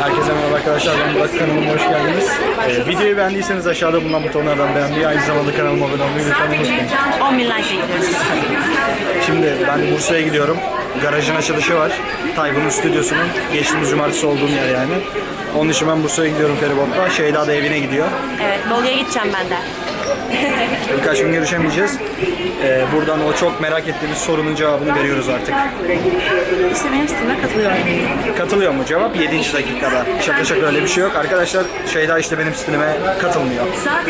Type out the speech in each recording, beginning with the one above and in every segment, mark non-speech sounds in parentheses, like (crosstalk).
Herkese merhaba arkadaşlar. Ben Burak kanalıma hoş geldiniz. Ee, videoyu beğendiyseniz aşağıda bulunan butonlardan beğenmeyi, aynı zamanda kanalıma abone olmayı lütfen unutmayın. 10 bin like. Şimdi ben Bursa'ya gidiyorum. Garajın açılışı var. Tayfun'un stüdyosunun geçtiğimiz cumartesi olduğum yer yani. Onun için ben Bursa'ya gidiyorum feribotla. Şeyda da evine gidiyor. Evet, Bolu'ya gideceğim ben de. Birkaç gün görüşemeyeceğiz. Ee, buradan o çok merak ettiğimiz sorunun cevabını veriyoruz artık. İşte benim siteme katılıyorum. Katılıyor mu cevap? 7. dakikada. Şaka şaka öyle bir şey yok. Arkadaşlar Şeyda işte benim stilime katılmıyor.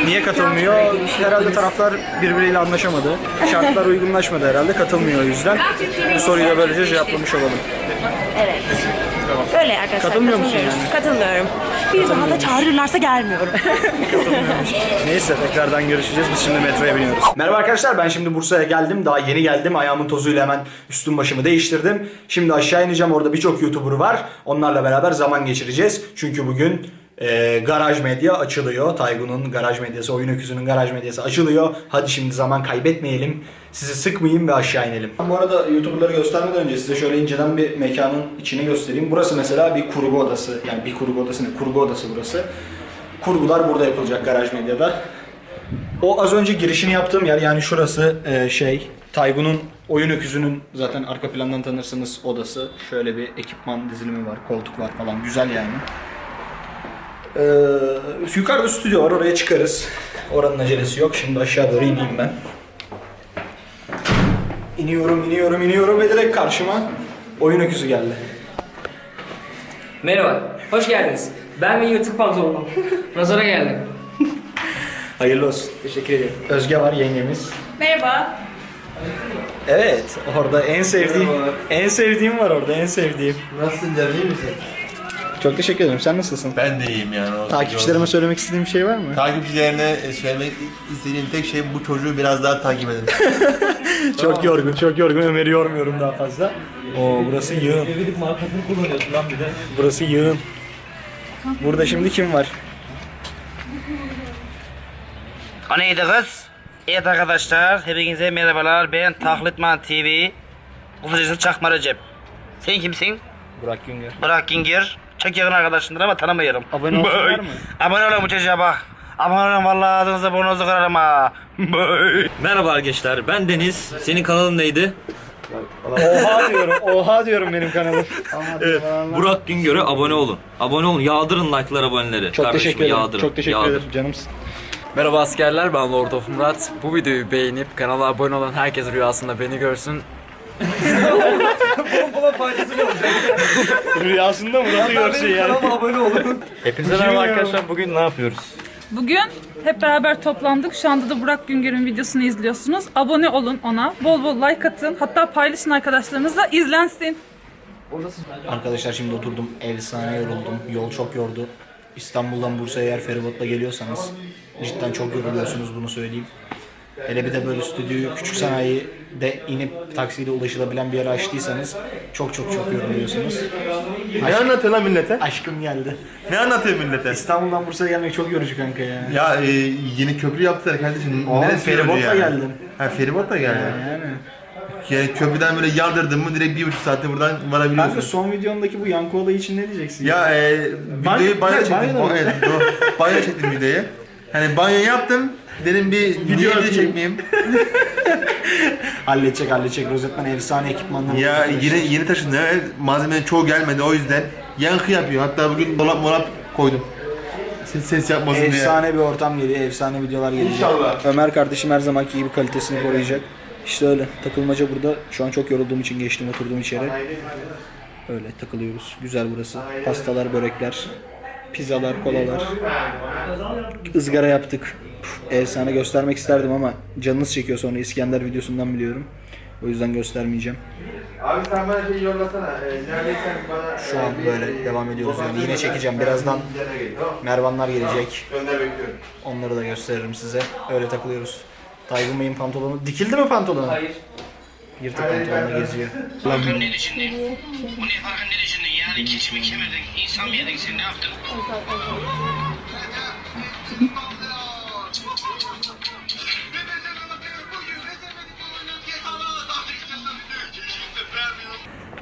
Niye katılmıyor? Herhalde taraflar birbiriyle anlaşamadı. Şartlar uygunlaşmadı herhalde. Katılmıyor o yüzden. Bu soruyu da böylece cevaplamış olalım. Evet. Böyle arkadaşlar. Katılmıyor musun katılıyoruz. yani? Katılmıyorum. Bir daha da çağırırlarsa gelmiyorum. (laughs) Neyse tekrardan görüşeceğiz. Biz şimdi metroya biniyoruz. Merhaba arkadaşlar ben şimdi Bursa'ya geldim. Daha yeni geldim. Ayağımın tozuyla hemen üstüm başımı değiştirdim. Şimdi aşağı ineceğim. Orada birçok YouTuber var. Onlarla beraber zaman geçireceğiz. Çünkü bugün e, Garaj Medya açılıyor. Taygun'un Garaj Medyası, Oyun Öküzü'nün Garaj Medyası açılıyor. Hadi şimdi zaman kaybetmeyelim. Sizi sıkmayayım ve aşağı inelim. Bu arada YouTuber'ları göstermeden önce size şöyle inceden bir mekanın içini göstereyim. Burası mesela bir kurgu odası. Yani bir kurgu odası ne? Kurgu odası burası. Kurgular burada yapılacak Garaj Medya'da. O az önce girişini yaptığım yer yani şurası e, şey Taygun'un oyun öküzünün zaten arka plandan tanırsınız odası. Şöyle bir ekipman dizilimi var, koltuk var falan güzel yani. Ee, yukarıda stüdyo var oraya çıkarız. Oranın acelesi yok. Şimdi aşağı doğru ineyim ben. İniyorum, iniyorum, iniyorum ve direkt karşıma oyun öküzü geldi. Merhaba, hoş geldiniz. Ben ve yırtık pantolonum. Nazara geldim. Hayırlı olsun. Teşekkür ederim. Özge var yengemiz. Merhaba. Evet, orada en sevdiğim, en sevdiğim var orada, en sevdiğim. Nasılsın canım iyi misin? Çok teşekkür ederim. Sen nasılsın? Ben de iyiyim yani. O Takipçilerime söylemek istediğim bir şey var mı? Takipçilerine e, söylemek istediğim tek şey bu çocuğu biraz daha takip edin. (laughs) Çok yorgun, çok yorgun. Ömer'i yormuyorum daha fazla. Oo burası yığın. Evidik markasını kullanıyorsun lan bir de. Burası yığın. Burada şimdi kim var? O neydi kız? Evet arkadaşlar, hepinize merhabalar. Ben Taklitman TV. Kısacası Çakma Recep. Sen kimsin? Burak Güngör. Burak Ginger. Çok yakın arkadaşımdır ama tanımıyorum. Abone olsun Bye. var mı? Abone olun bu çocuğa bak. Abone olun vallahi ağzınıza burnunuzu kırarım ha. Merhaba arkadaşlar ben Deniz. Senin kanalın neydi? Oha diyorum, oha diyorum benim kanalım. Evet. Burak Güngör'e abone olun. Abone olun. Yağdırın like'lar aboneleri. Çok Kardeşim, teşekkür ederim. Yağdırın. Çok teşekkür yağdırın. ederim canımsın. Merhaba askerler ben Lord of Murat. Bu videoyu beğenip kanala abone olan herkes rüyasında beni görsün. Rüyasında Murat'ı görsün yani. Hepinize merhaba arkadaşlar. Bugün ne yapıyoruz? Bugün hep beraber toplandık. Şu anda da Burak Güngör'ün videosunu izliyorsunuz. Abone olun ona. Bol bol like atın. Hatta paylaşın arkadaşlarınızla izlensin. Arkadaşlar şimdi oturdum. Efsane yoruldum. Yol çok yordu. İstanbul'dan Bursa'ya eğer feribotla geliyorsanız cidden çok yoruluyorsunuz bunu söyleyeyim. Hele bir de böyle stüdyoyu küçük sanayide inip taksiyle ulaşılabilen bir yere açtıysanız çok çok çok yoruluyorsunuz. ne anlatıyor lan millete? Aşkım geldi. Ne anlatıyor millete? İstanbul'dan Bursa'ya gelmek çok yorucu kanka ya. Ya e, yeni köprü yaptılar kardeşim. Oğlum, Neresi feribotla yani? geldim. Ha feribotla geldin. Yani. Yani köprüden böyle yardırdın mı direkt bir buçuk saatte buradan Kanka varabiliyorsun. son videondaki bu yankı olayı için ne diyeceksin? Ya e, Banyo- videoyu banyo çektim. banyo çektim videoyu. Hani banyo yaptım. Dedim bir video, atayım. çekmeyeyim. (laughs) halledecek halledecek. Rozetman efsane ekipmanları. Ya yeni yeni taşındı. Evet, malzemenin çoğu gelmedi o yüzden. Yankı yapıyor. Hatta bugün dolap molap koydum. Ses, ses yapmasın diye. Efsane bir ortam geliyor, efsane videolar gelecek. İnşallah. Ömer kardeşim her zamanki gibi kalitesini koruyacak. İşte öyle. Takılmaca burada. Şu an çok yorulduğum için geçtim oturduğum içeri. Öyle takılıyoruz. Güzel burası. Pastalar, börekler, pizzalar, kolalar. Izgara yaptık. Uf, efsane göstermek isterdim ama canınız çekiyor sonra İskender videosundan biliyorum. O yüzden göstermeyeceğim. Abi sen bana şey yollasana. Ee, neredeysen bana... Şu an böyle devam ediyoruz yani. Yine çekeceğim. Birazdan Mervanlar gelecek. Gönder bekliyorum. Onları da gösteririm size. Öyle takılıyoruz. Taygun Bey'in pantolonu. Dikildi mi pantolonu? Hayır. Yırtık pantolonla geziyor. Farkın ne düşündün? Bu ne farkın ne düşündün? Yani keçimi kemirdin, insan mı yedin sen ne yaptın?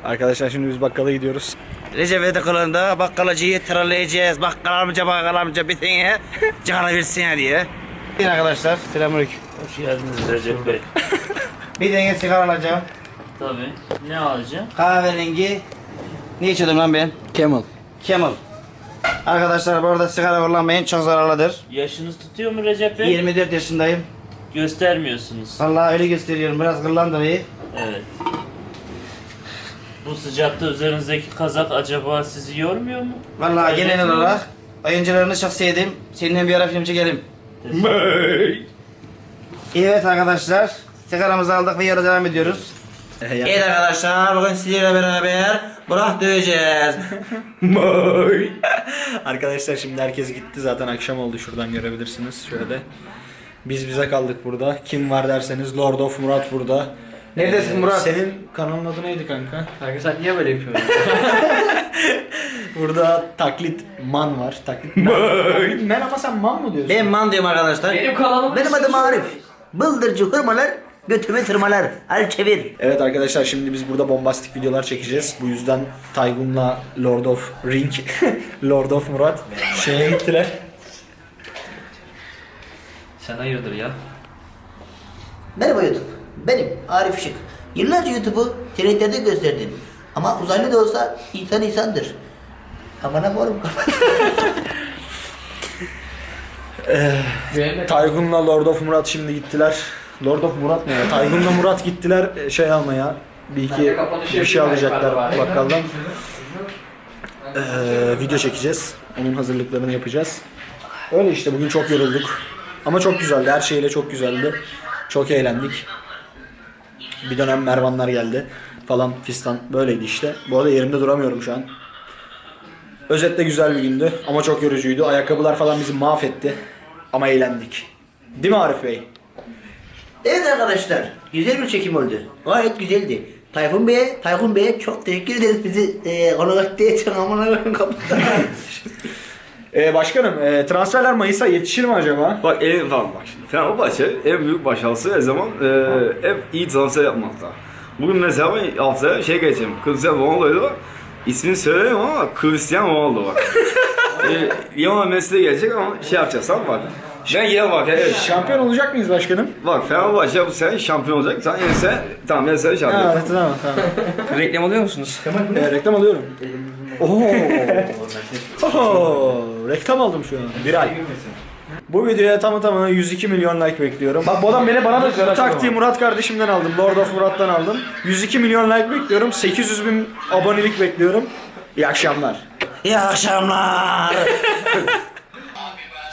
Arkadaşlar şimdi biz bakkala gidiyoruz. Recep İvedik kılığında bakkalacıyı trolleyeceğiz. Bakkal amca bakkal amca bir tane cigara versin ya diye. Yine arkadaşlar selamünaleyküm. Hoş geldiniz Recep Bey. (laughs) Bir tane sigara alacağım. Tabii. Ne alacağım? Kahverengi. Ne içiyordum lan ben? Camel. Camel. Arkadaşlar bu arada sigara kullanmayın çok zararlıdır. Yaşınız tutuyor mu Recep Bey? 24 yaşındayım. Göstermiyorsunuz. Vallahi öyle gösteriyorum biraz kıllandım iyi. Evet. Bu sıcakta üzerinizdeki kazak acaba sizi yormuyor mu? Vallahi Evet. genel olarak oyuncularını çok sevdim. Seninle bir ara film çekelim. Evet arkadaşlar. Sigaramızı aldık ve yola devam ediyoruz. Evet arkadaşlar bugün sizlerle beraber Burak döveceğiz. (laughs) (laughs) Arkadaşlar şimdi herkes gitti zaten akşam oldu şuradan görebilirsiniz şöyle. Biz bize kaldık burada. Kim var derseniz Lord of Murat burada. Neredesin Murat? Senin kanalın adı neydi kanka? Kanka sen niye böyle yapıyorsun? (laughs) Burada taklit man var. Taklit man. man ama sen man mı diyorsun? Ben man diyorum arkadaşlar. Benim kanalım Benim adım Arif. Bıldırcı hırmalar, götümü tırmalar. Al çevir. Evet arkadaşlar şimdi biz burada bombastik videolar çekeceğiz. Bu yüzden Taygun'la Lord of Ring, (laughs) Lord of Murat şeye gittiler. Sen hayırdır ya? Merhaba YouTube. Benim Arif Işık. Yıllarca YouTube'u TRT'de gösterdim. Ama uzaylı da olsa insan insandır. Amına koyarım (laughs) Taygun'la Lord of Murat şimdi gittiler. Lord of Murat ne ya? (laughs) Taygun'la Murat gittiler e, şey almaya. Bir iki bir şey alacaklar bakkaldan. Ee, video çekeceğiz. Onun hazırlıklarını yapacağız. Öyle işte bugün çok yorulduk. Ama çok güzeldi. Her şeyle çok güzeldi. Çok eğlendik. Bir dönem Mervanlar geldi falan fistan böyleydi işte. Bu arada yerimde duramıyorum şu an. Özetle güzel bir gündü ama çok yorucuydu. Ayakkabılar falan bizi mahvetti. Ama eğlendik. Değil mi Arif Bey? Evet arkadaşlar. Güzel bir çekim oldu. Gayet güzeldi. Tayfun Bey'e, Tayfun Bey'e çok teşekkür ederiz bizi e, konuk ettiği için (laughs) amına koyayım kapıda. Ee, başkanım e, transferler Mayıs'a yetişir mi acaba? Bak en tamam bak şimdi Fenerbahçe en büyük başarısı her zaman e, hep iyi transfer yapmakta. Bugün mesela ben haftaya şey geçeyim. Cristiano Ronaldo'ydu. İsmini söyleyeyim ama Cristiano Ronaldo bak. (laughs) e, Lionel Messi de gelecek ama şey yapacağız tamam mı Ben gel bak evet. Şampiyon olacak mıyız başkanım? Bak Fenerbahçe bu sene şampiyon olacak. Sen yense tamam ben sene şampiyon. Ha, tamam tamam. (laughs) Reklam alıyor musunuz? Ee, reklam alıyorum. Oo. Oo, reklam aldım şu an. Bir ay. Bu videoya tamı tamına 102 milyon like bekliyorum. Bak bu adam beni bana da Bu taktiği Murat kardeşimden aldım. Lord of Murat'tan aldım. 102 milyon like bekliyorum. 800 bin abonelik bekliyorum. İyi akşamlar. İyi akşamlar.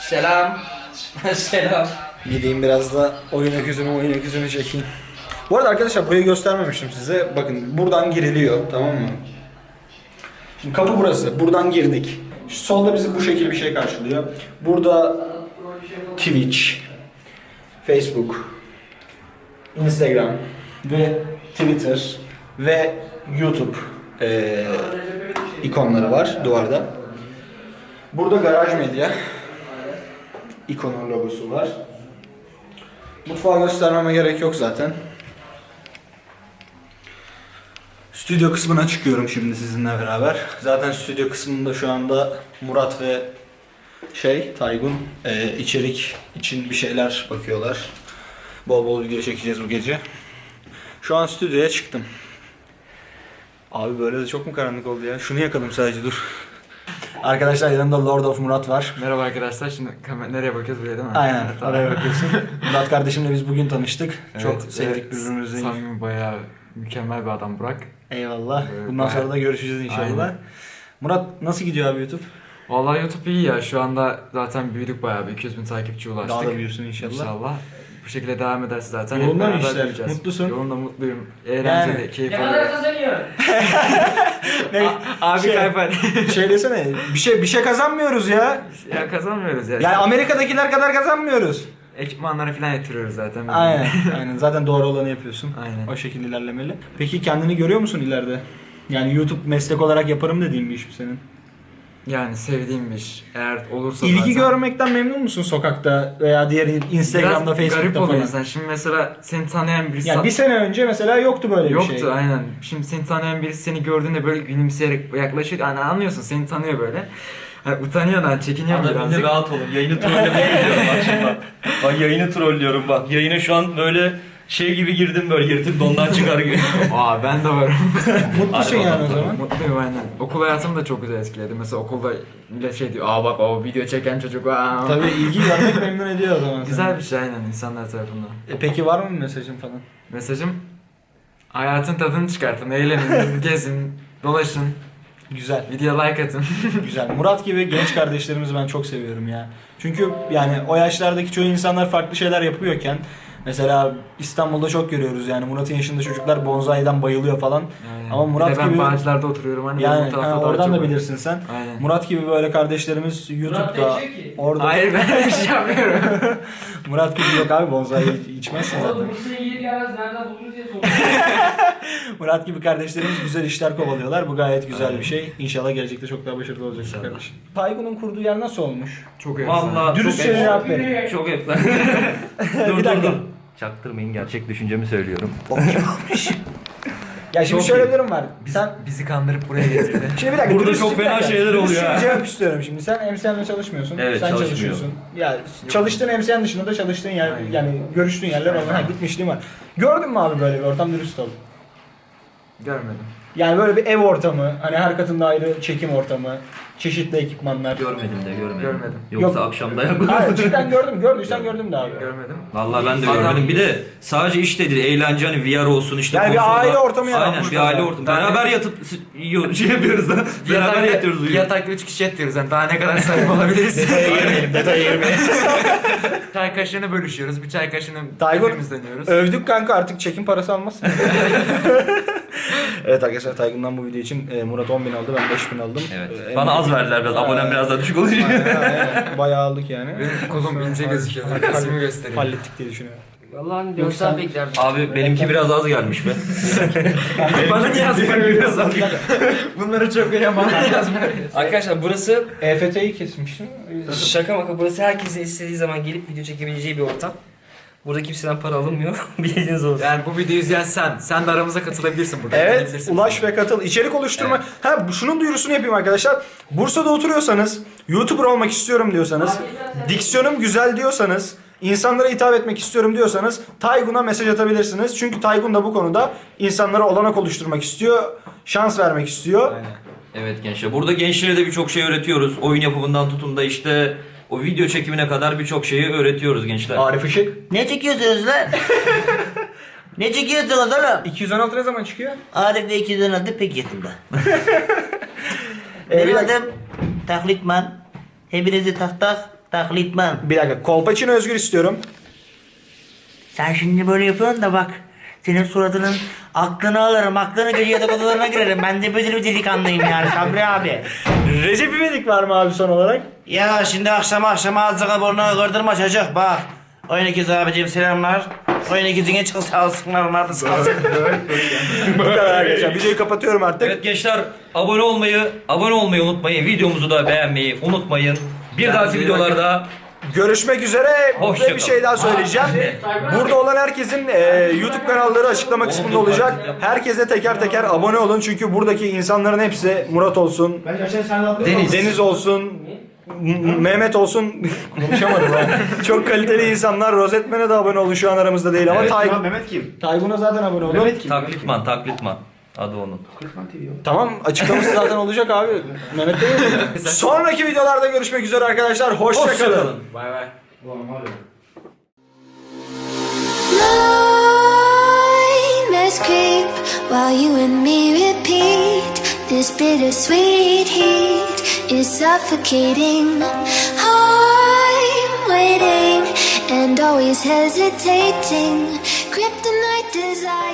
(laughs) Selam. (laughs) Selam. Gideyim biraz da oyun öküzümü oyun öküzümü çekeyim. Bu arada arkadaşlar burayı göstermemiştim size. Bakın buradan giriliyor tamam mı? Şimdi kapı burası. Buradan girdik. Şu solda bizi bu şekilde bir şey karşılıyor. Burada Twitch, Facebook, Instagram ve Twitter ve YouTube eee, ikonları var duvarda. Burada Garaj Medya ikonun logosu var. Mutfağı göstermeme gerek yok zaten. Stüdyo kısmına çıkıyorum şimdi sizinle beraber. Zaten stüdyo kısmında şu anda Murat ve şey Taygun e, içerik için bir şeyler bakıyorlar. Bol bol video çekeceğiz bu gece. Şu an stüdyoya çıktım. Abi böyle de çok mu karanlık oldu ya? Şunu yakalım sadece dur. Arkadaşlar yanımda Lord of Murat var. Merhaba arkadaşlar. Şimdi kamer- nereye bakıyoruz buraya değil mi? Aynen Evet, tamam. oraya bakıyorsun. (laughs) Murat kardeşimle biz bugün tanıştık. Çok Evet, sevdik ve birbirimizi. Samimi bayağı mükemmel bir adam Burak. Eyvallah. Evet, Bundan sonra bayağı- da görüşeceğiz inşallah. Aynen. Murat nasıl gidiyor abi YouTube? Vallahi YouTube iyi ya. Şu anda zaten büyüdük bayağı bir 200 bin takipçi ulaştık. Daha da büyüsün inşallah. İnşallah. Bu şekilde devam ederse zaten Yolunda mı hep beraber işler? büyüyeceğiz. Mutlusun? Yolunda mutluyum. Eğlenceli, Yani. keyif Ne kadar alıyorum. kazanıyor? (laughs) (laughs) Ne? Abi Şey- kayfan. (laughs) şey desene. Bir şey bir şey kazanmıyoruz ya. ya kazanmıyoruz ya. Yani Amerika'dakiler kadar kazanmıyoruz. Ekipmanları falan yatırıyoruz zaten. Aynen. (laughs) Aynen. Zaten doğru olanı yapıyorsun. Aynen. O şekilde ilerlemeli. Peki kendini görüyor musun ileride? Yani YouTube meslek olarak yaparım dediğin bir iş mi senin? Yani sevdiğim bir iş. Eğer olursa İlgi zaten- görmekten memnun musun sokakta veya diğer Instagram'da, Biraz garip Facebook'ta oluyor falan? insan. Şimdi mesela seni tanıyan birisi... Yani bir sene önce mesela yoktu böyle Yoktu bir şey. aynen. Şimdi seni tanıyan birisi seni gördüğünde böyle gülümseyerek yaklaşıyor. Yani anlıyorsun seni tanıyor böyle. Hani utanıyorsun hani çekiniyorsun de birazcık. rahat olun. Yayını trollemeye gidiyorum bak şimdi bak. Bak yayını trollüyorum bak. Yayına şu an böyle şey gibi girdim böyle yırtık dondan çıkar gibi. (laughs) Aa ben de varım. Mutlusun yani o zaman. Mutluyum aynen. Okul hayatımı da çok güzel etkiledi. Mesela okulda millet şey diyor. Aa bak o video çeken çocuk. Aa. Tabii ilgi görmek memnun ediyor o zaman. (laughs) Güzel bir şey aynen insanlar tarafından. E peki var mı mesajın falan? Mesajım hayatın tadını çıkartın, eğlenin, (laughs) gezin, dolaşın, Güzel. video like atın. Güzel. Murat gibi genç kardeşlerimizi ben çok seviyorum ya. Çünkü yani o yaşlardaki çoğu insanlar farklı şeyler yapıyorken mesela İstanbul'da çok görüyoruz yani Murat'ın yaşında çocuklar bonsai'den bayılıyor falan. Aynen. Ama Bir Murat de ben gibi Bağcılar'da oturuyorum hani yani bu tarafta ha, daha oradan da bilirsin sen. Aynen. Murat gibi böyle kardeşlerimiz YouTube'da orada Hayır ben bir şey yapmıyorum. (laughs) Murat gibi yok abi bonsai içmezsin zaten. Bursa'ya gelir gelmez nereden buldunuz diye. (laughs) Murat gibi kardeşlerimiz güzel işler kovalıyorlar. Bu gayet güzel bir şey. İnşallah gelecekte çok daha başarılı olacaksın kardeşim. Taygun'un kurduğu yer nasıl olmuş? Çok efsane. Vallahi Dürüst çok şeyler efsane. yap verin. Çok efsane. (laughs) dur Bir dur dakika. dur. Çaktırmayın gerçek düşüncemi söylüyorum. (laughs) Ya şimdi Çok şöyle iyi. bir durum var. Sen Bizi kandırıp buraya getirdi. (laughs) Şimdi bir dakika. Burada dürüst- çok bir fena dakika. şeyler oluyor Dürüst ha. bir cevap istiyorum şimdi. Sen MSN'le çalışmıyorsun. Evet, sen çalışmıyorum. çalışıyorsun. Ya çalıştığın MSN dışında da çalıştığın yer yani görüştüğün yerler var. Ha gitmişliğim var. Gördün mü abi böyle bir ortam dürüst ol. Görmedim. Yani böyle bir ev ortamı, hani her katında ayrı çekim ortamı, çeşitli ekipmanlar. Görmedim de görmedim. Görmedim. Yoksa Yok. akşam dayak Hayır cidden gördüm. Gördüysen gördüm de abi. Görmedim. Vallahi ben de Adam- görmedim. Bir de sadece iştedir. Eğlence hani VR olsun işte. Yani bir konsolda- aile ortamı Aynen yaratmışlar bir aile yani. ortamı. Beraber yatıp s- yiyor, (laughs) şey yapıyoruz da. Beraber yatıyoruz uyuyoruz. Yatakta 3 kişi yatıyoruz yani daha ne kadar sahip olabiliriz. Detaya girmeyelim, detaya girmeyelim. (laughs) çay kaşığını bölüşüyoruz. Bir çay kaşığını Taygun, hepimiz deniyoruz. Övdük kanka artık çekim parası almazsın. (laughs) (laughs) evet arkadaşlar Taygun'dan bu video için e, Murat 10 bin aldı ben 5 bin aldım. Evet. E, Bana az verdiler biraz. Abonem biraz daha düşük olunca. Aynen, aynen. (laughs) Bayağı aldık yani. Benim kolum ince gözüküyor. Arkasını göstereyim. Hallettik diye düşünüyorum. Vallahi hani Yoksa- görsel beklerdim. Abi benimki biraz az gelmiş be. (laughs) Bana niye az Bunları çok yazmıyor. Arkadaşlar burası EFT'yi kesmiştim. şaka maka burası herkesin istediği zaman gelip video çekebileceği bir ortam. Burada kimseden para alınmıyor. (laughs) Bilginiz olsun. Yani bu videoyu izleyen sen. Sen de aramıza katılabilirsin burada. Evet, ulaş ve katıl. İçerik oluşturma. Ha, şunun duyurusunu yapayım arkadaşlar. Bursa'da oturuyorsanız, YouTuber olmak istiyorum diyorsanız, diksiyonum güzel diyorsanız, insanlara hitap etmek istiyorum diyorsanız Taygun'a mesaj atabilirsiniz. Çünkü Taygun da bu konuda insanlara olanak oluşturmak istiyor, şans vermek istiyor. Evet gençler. Burada gençlere de birçok şey öğretiyoruz. Oyun yapımından tutun da işte o video çekimine kadar birçok şeyi öğretiyoruz gençler. Arif Işık. Ne çekiyorsunuz lan? (laughs) ne çekiyorsunuz oğlum? 216 ne zaman çıkıyor? Arif ve 216 pek yakında. (laughs) (laughs) Benim dakika, adım Taklitman. Hepinizi tak tak taklitman. bir dakika. Kolpaçino Özgür istiyorum. Sen şimdi böyle yapıyorsun da bak. Senin suratının aklını alırım, aklını gece yatak odalarına girerim. Ben de böyle bir delikanlıyım yani Sabri abi. Recep İvedik var mı abi son olarak? Ya şimdi akşam akşam ağzına burnuna kırdırma çocuk bak. Oyun ikiz abicim selamlar. Oyun ikizine çık sağ olsunlar onlar da sağ olsun. (laughs) Bu kadar arkadaşlar. Videoyu kapatıyorum artık. Evet gençler abone olmayı, abone olmayı unutmayın. Videomuzu da beğenmeyi unutmayın. Bir dahaki videolarda Görüşmek üzere. Hoşça bir kalın. şey daha söyleyeceğim. Burada olan herkesin e, YouTube kanalları açıklama kısmında olacak. Herkese teker teker abone olun. Çünkü buradaki insanların hepsi Murat olsun, Deniz, Deniz olsun, M- Mehmet olsun. Konuşamadım ha. (laughs) Çok kaliteli insanlar. Rozetmen'e de abone olun. Şu an aramızda değil ama Evet. Tay- Mehmet kim? Taygun'a zaten abone olun. taklitman, taklitman adı onun. Tamam açıklaması zaten olacak abi. Mehmet mi? (laughs) Sonraki videolarda görüşmek üzere arkadaşlar. Hoşça kalın. Hoşçakalın. Bay bay. Nightmares creep while you and me repeat. This bittersweet heat is suffocating. I'm waiting and always hesitating. Kryptonite my